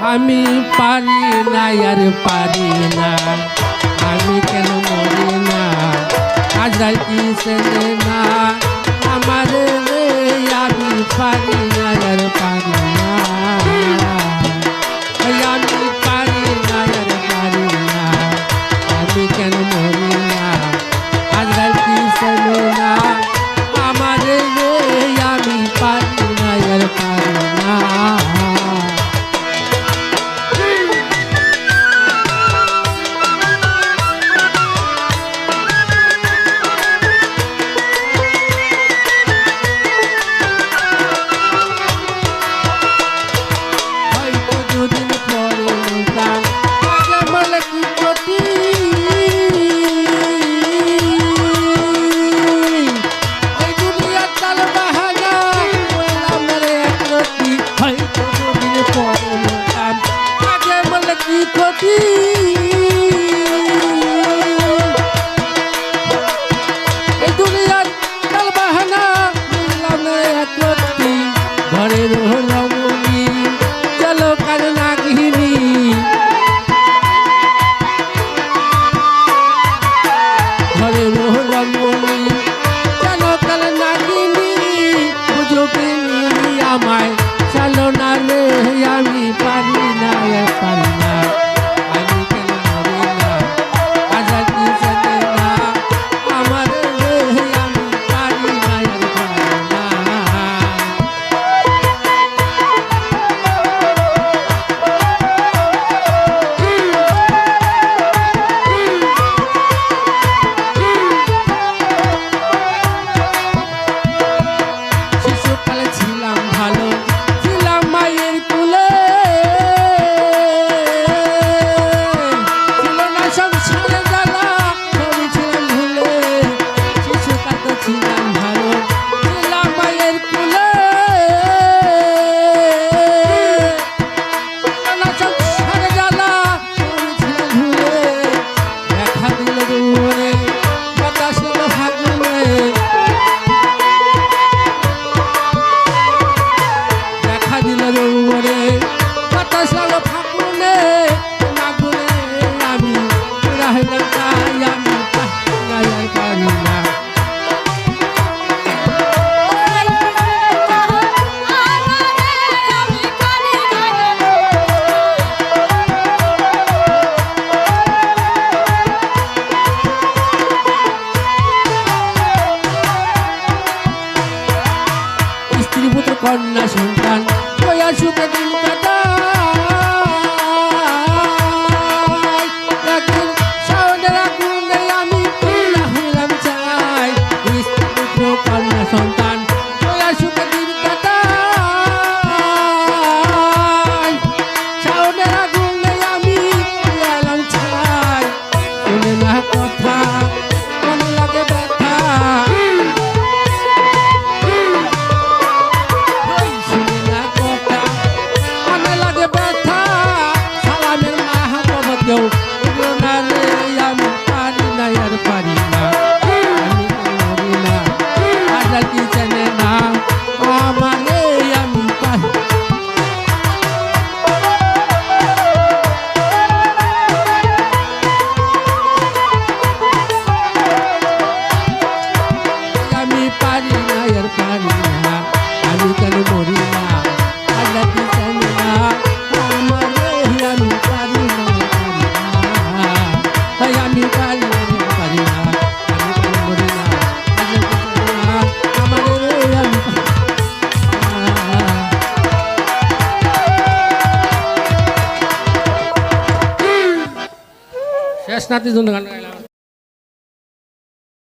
আমি পারি না, আর পারি না। আমি কেন মরি না? আজরাল কি সেনে না? আমার রে, আমি পারি না, আর পারি না। আমি con las স্নাতির জন্য গান গাইলাম।